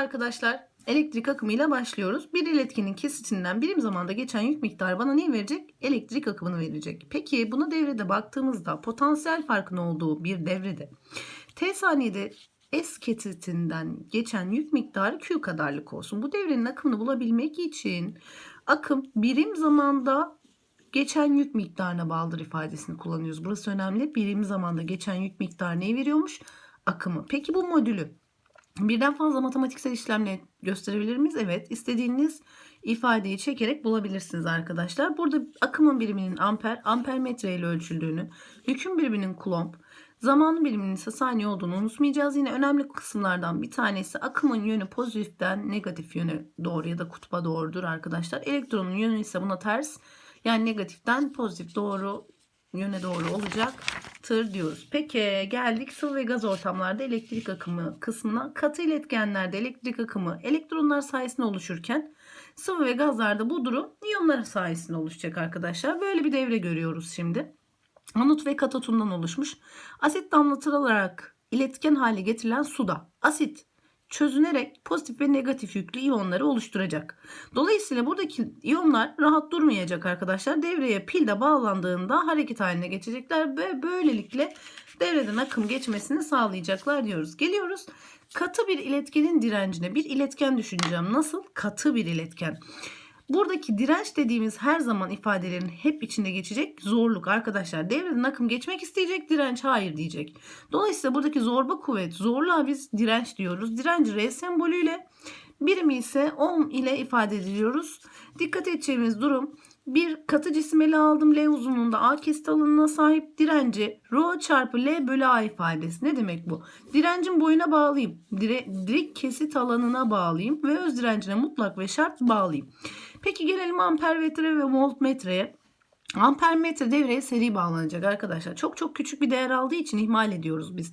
arkadaşlar. Elektrik akımıyla başlıyoruz. Bir iletkinin kesitinden birim zamanda geçen yük miktarı bana ne verecek? Elektrik akımını verecek. Peki buna devrede baktığımızda potansiyel farkın olduğu bir devrede T saniyede S kesitinden geçen yük miktarı Q kadarlık olsun. Bu devrenin akımını bulabilmek için akım birim zamanda geçen yük miktarına bağlıdır ifadesini kullanıyoruz. Burası önemli. Birim zamanda geçen yük miktarı neyi veriyormuş? Akımı. Peki bu modülü birden fazla matematiksel işlemle gösterebilir miyiz? Evet. İstediğiniz ifadeyi çekerek bulabilirsiniz arkadaşlar. Burada akımın biriminin amper, amper metre ile ölçüldüğünü, yükün biriminin kulomb, zamanın biriminin ise saniye olduğunu unutmayacağız. Yine önemli kısımlardan bir tanesi akımın yönü pozitiften negatif yöne doğru ya da kutba doğrudur arkadaşlar. Elektronun yönü ise buna ters. Yani negatiften pozitif doğru yöne doğru olacaktır diyoruz. Peki geldik sıvı ve gaz ortamlarda elektrik akımı kısmına. Katı iletkenlerde elektrik akımı elektronlar sayesinde oluşurken sıvı ve gazlarda bu durum iyonlar sayesinde oluşacak arkadaşlar. Böyle bir devre görüyoruz şimdi. Anot ve katatondan oluşmuş. Asit damlatılarak iletken hale getirilen suda asit çözünerek pozitif ve negatif yüklü iyonları oluşturacak. Dolayısıyla buradaki iyonlar rahat durmayacak arkadaşlar. Devreye pil de bağlandığında hareket haline geçecekler ve böylelikle devreden akım geçmesini sağlayacaklar diyoruz. Geliyoruz katı bir iletkenin direncine. Bir iletken düşüneceğim. Nasıl? Katı bir iletken. Buradaki direnç dediğimiz her zaman ifadelerin hep içinde geçecek zorluk arkadaşlar. Devreden akım geçmek isteyecek, direnç hayır diyecek. Dolayısıyla buradaki zorba kuvvet, zorluğa biz direnç diyoruz. Direnci R sembolüyle, birimi ise ohm ile ifade ediyoruz. Dikkat edeceğimiz durum bir katı cisim ele aldım. L uzunluğunda A kesit sahip direnci ρ çarpı L bölü A ifadesi. Ne demek bu? Direncin boyuna bağlayayım. Dire, direkt kesit alanına bağlayayım ve öz direncine mutlak ve şart bağlayayım. Peki gelelim ampermetre ve voltmetreye. Ampermetre devreye seri bağlanacak arkadaşlar. Çok çok küçük bir değer aldığı için ihmal ediyoruz biz.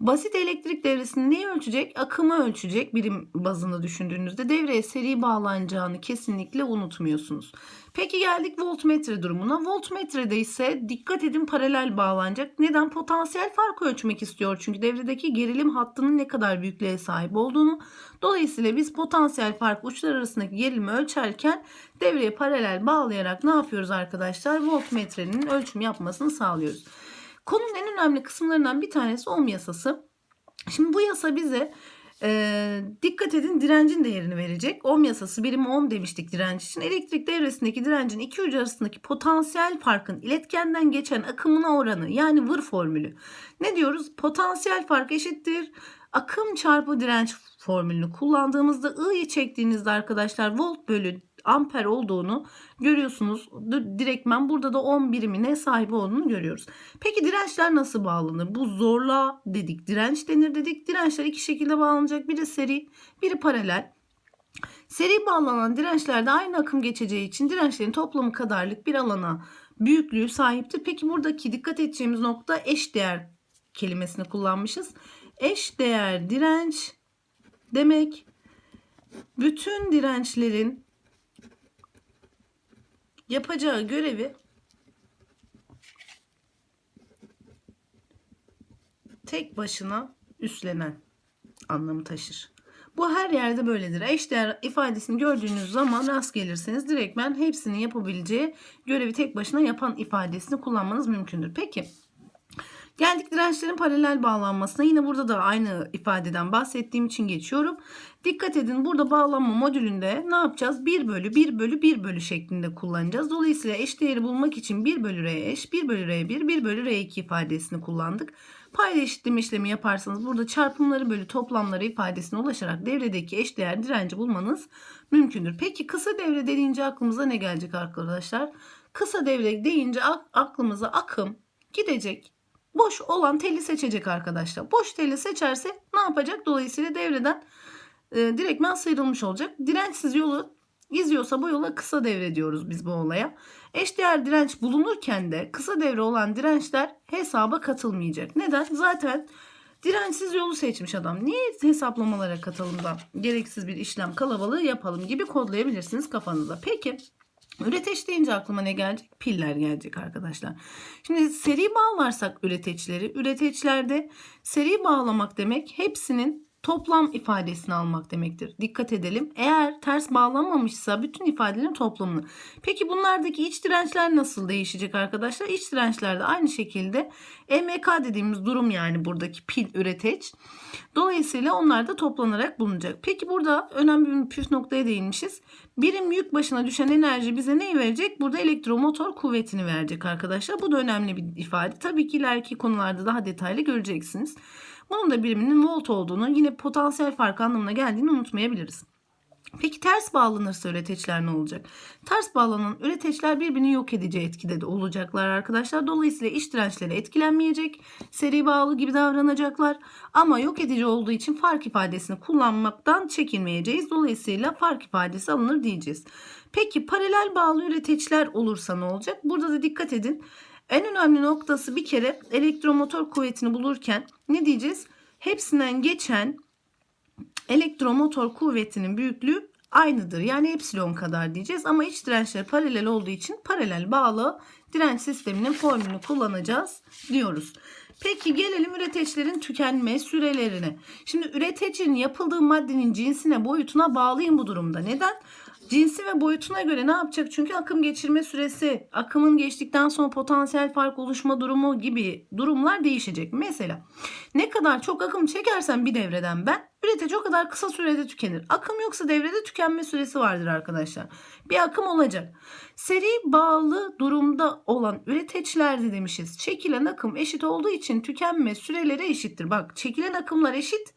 Basit elektrik devresini neyi ölçecek? Akımı ölçecek birim bazında düşündüğünüzde devreye seri bağlanacağını kesinlikle unutmuyorsunuz. Peki geldik voltmetre durumuna. Voltmetrede ise dikkat edin paralel bağlanacak. Neden? Potansiyel farkı ölçmek istiyor. Çünkü devredeki gerilim hattının ne kadar büyüklüğe sahip olduğunu. Dolayısıyla biz potansiyel fark uçlar arasındaki gerilimi ölçerken devreye paralel bağlayarak ne yapıyoruz arkadaşlar? Voltmetrenin ölçüm yapmasını sağlıyoruz. Konunun en önemli kısımlarından bir tanesi ohm yasası. Şimdi bu yasa bize e, dikkat edin direncin değerini verecek. Ohm yasası birimi ohm demiştik direnç için. Elektrik devresindeki direncin iki ucu arasındaki potansiyel farkın iletkenden geçen akımına oranı yani vır formülü. Ne diyoruz? Potansiyel fark eşittir. Akım çarpı direnç formülünü kullandığımızda I'yi çektiğinizde arkadaşlar volt bölü amper olduğunu görüyorsunuz. Direktmen burada da 10 birimine sahip olduğunu görüyoruz. Peki dirençler nasıl bağlanır? Bu zorluğa dedik, direnç denir dedik. Dirençler iki şekilde bağlanacak. Biri seri, biri paralel. Seri bağlanan dirençlerde aynı akım geçeceği için dirençlerin toplamı kadarlık bir alana büyüklüğü sahiptir. Peki buradaki dikkat edeceğimiz nokta eş değer kelimesini kullanmışız. Eş değer direnç demek bütün dirençlerin yapacağı görevi tek başına üstlenen anlamı taşır. Bu her yerde böyledir. Eşdeğer ifadesini gördüğünüz zaman rast gelirseniz direktmen hepsinin yapabileceği görevi tek başına yapan ifadesini kullanmanız mümkündür. Peki Geldik dirençlerin paralel bağlanmasına. Yine burada da aynı ifadeden bahsettiğim için geçiyorum. Dikkat edin burada bağlanma modülünde ne yapacağız? 1 bölü 1 bölü 1 bölü şeklinde kullanacağız. Dolayısıyla eş değeri bulmak için 1 bölü R eş, 1 bölü R1, 1 bölü R2 ifadesini kullandık. Payda eşitleme işlemi yaparsanız burada çarpımları bölü toplamları ifadesine ulaşarak devredeki eş değer direnci bulmanız mümkündür. Peki kısa devre deyince aklımıza ne gelecek arkadaşlar? Kısa devre deyince aklımıza akım gidecek boş olan teli seçecek arkadaşlar. Boş teli seçerse ne yapacak? Dolayısıyla devreden e, direktmen sıyrılmış olacak. Dirençsiz yolu izliyorsa bu yola kısa devre diyoruz biz bu olaya. Eşdeğer direnç bulunurken de kısa devre olan dirençler hesaba katılmayacak. Neden? Zaten dirençsiz yolu seçmiş adam. Niye hesaplamalara katalım da gereksiz bir işlem kalabalığı yapalım gibi kodlayabilirsiniz kafanıza. Peki Üreteç deyince aklıma ne gelecek? Piller gelecek arkadaşlar. Şimdi seri bağlarsak üreteçleri, üreteçlerde seri bağlamak demek hepsinin toplam ifadesini almak demektir. Dikkat edelim. Eğer ters bağlanmamışsa bütün ifadelerin toplamını. Peki bunlardaki iç dirençler nasıl değişecek arkadaşlar? İç dirençler de aynı şekilde EMK dediğimiz durum yani buradaki pil üreteç. Dolayısıyla onlar da toplanarak bulunacak. Peki burada önemli bir püf noktaya değinmişiz. Birim yük başına düşen enerji bize neyi verecek? Burada elektromotor kuvvetini verecek arkadaşlar. Bu da önemli bir ifade. Tabii ki ileriki konularda daha detaylı göreceksiniz. Bunun da biriminin volt olduğunu yine potansiyel fark anlamına geldiğini unutmayabiliriz. Peki ters bağlanırsa üreteçler ne olacak? Ters bağlanan üreteçler birbirini yok edici etkide de olacaklar arkadaşlar. Dolayısıyla iç dirençleri etkilenmeyecek. Seri bağlı gibi davranacaklar. Ama yok edici olduğu için fark ifadesini kullanmaktan çekinmeyeceğiz. Dolayısıyla fark ifadesi alınır diyeceğiz. Peki paralel bağlı üreteçler olursa ne olacak? Burada da dikkat edin. En önemli noktası bir kere elektromotor kuvvetini bulurken ne diyeceğiz? Hepsinden geçen elektromotor kuvvetinin büyüklüğü aynıdır. Yani epsilon kadar diyeceğiz ama iç dirençler paralel olduğu için paralel bağlı direnç sisteminin formülünü kullanacağız diyoruz. Peki gelelim üreteçlerin tükenme sürelerine. Şimdi üretecin yapıldığı maddenin cinsine boyutuna bağlıyım bu durumda. Neden? Cinsi ve boyutuna göre ne yapacak? Çünkü akım geçirme süresi, akımın geçtikten sonra potansiyel fark oluşma durumu gibi durumlar değişecek. Mesela ne kadar çok akım çekersem bir devreden ben üretici o kadar kısa sürede tükenir. Akım yoksa devrede tükenme süresi vardır arkadaşlar. Bir akım olacak. Seri bağlı durumda olan üreteçlerde demişiz. Çekilen akım eşit olduğu için tükenme süreleri eşittir. Bak çekilen akımlar eşit.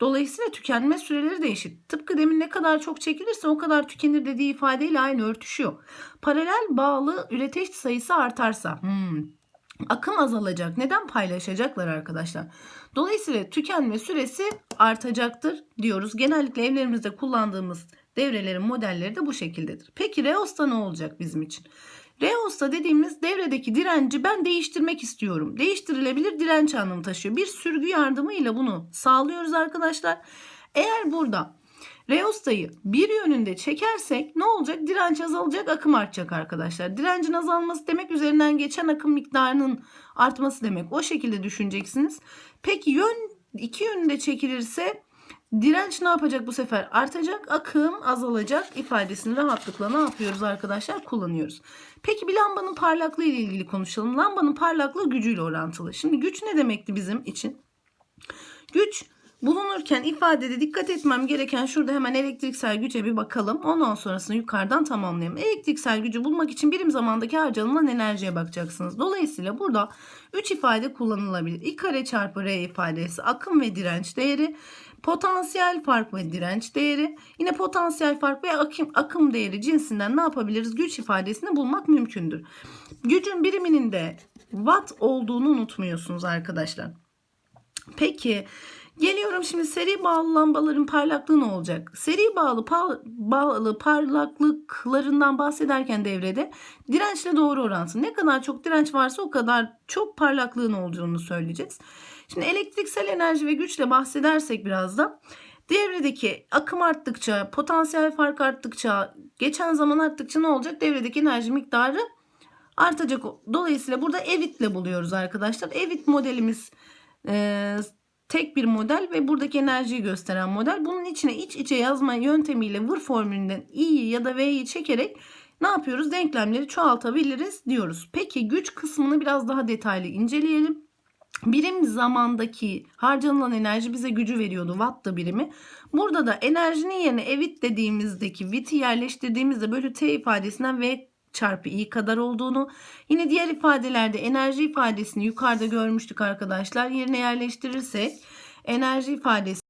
Dolayısıyla tükenme süreleri de eşit. Tıpkı demin ne kadar çok çekilirse o kadar tükenir dediği ifadeyle aynı örtüşüyor. Paralel bağlı üreteç sayısı artarsa hmm, akım azalacak. Neden paylaşacaklar arkadaşlar? Dolayısıyla tükenme süresi artacaktır diyoruz. Genellikle evlerimizde kullandığımız devrelerin modelleri de bu şekildedir. Peki Reos'ta ne olacak bizim için? Reos'ta dediğimiz devredeki direnci ben değiştirmek istiyorum. Değiştirilebilir direnç anlamı taşıyor. Bir sürgü yardımıyla bunu sağlıyoruz arkadaşlar. Eğer burada Reosta'yı bir yönünde çekersek ne olacak? Direnç azalacak, akım artacak arkadaşlar. Direncin azalması demek üzerinden geçen akım miktarının artması demek. O şekilde düşüneceksiniz. Peki yön iki yönünde çekilirse direnç ne yapacak bu sefer? Artacak, akım azalacak ifadesini rahatlıkla ne yapıyoruz arkadaşlar? Kullanıyoruz. Peki bir lambanın parlaklığı ile ilgili konuşalım. Lambanın parlaklığı gücüyle orantılı. Şimdi güç ne demekti bizim için? Güç bulunurken ifadede dikkat etmem gereken şurada hemen elektriksel güce bir bakalım. Ondan sonrasını yukarıdan tamamlayalım. Elektriksel gücü bulmak için birim zamandaki harcanılan enerjiye bakacaksınız. Dolayısıyla burada 3 ifade kullanılabilir. I kare çarpı R ifadesi akım ve direnç değeri. Potansiyel fark ve direnç değeri. Yine potansiyel fark ve akım, akım değeri cinsinden ne yapabiliriz? Güç ifadesini bulmak mümkündür. Gücün biriminin de watt olduğunu unutmuyorsunuz arkadaşlar. Peki Geliyorum şimdi seri bağlı lambaların parlaklığı ne olacak? Seri bağlı pa- bağlı parlaklıklarından bahsederken devrede dirençle doğru orantılı. Ne kadar çok direnç varsa o kadar çok parlaklığın olduğunu söyleyeceğiz. Şimdi elektriksel enerji ve güçle bahsedersek biraz da devredeki akım arttıkça, potansiyel fark arttıkça, geçen zaman arttıkça ne olacak? Devredeki enerji miktarı artacak. Dolayısıyla burada evitle buluyoruz arkadaşlar. Evit modelimiz e, tek bir model ve buradaki enerjiyi gösteren model. Bunun içine iç içe yazma yöntemiyle vır formülünden i'yi ya da v'yi çekerek ne yapıyoruz? Denklemleri çoğaltabiliriz diyoruz. Peki güç kısmını biraz daha detaylı inceleyelim. Birim zamandaki harcanılan enerji bize gücü veriyordu. Watt da birimi. Burada da enerjinin yerine evit dediğimizdeki viti yerleştirdiğimizde bölü t ifadesinden v çarpı i kadar olduğunu yine diğer ifadelerde enerji ifadesini yukarıda görmüştük arkadaşlar. Yerine yerleştirirsek enerji ifadesi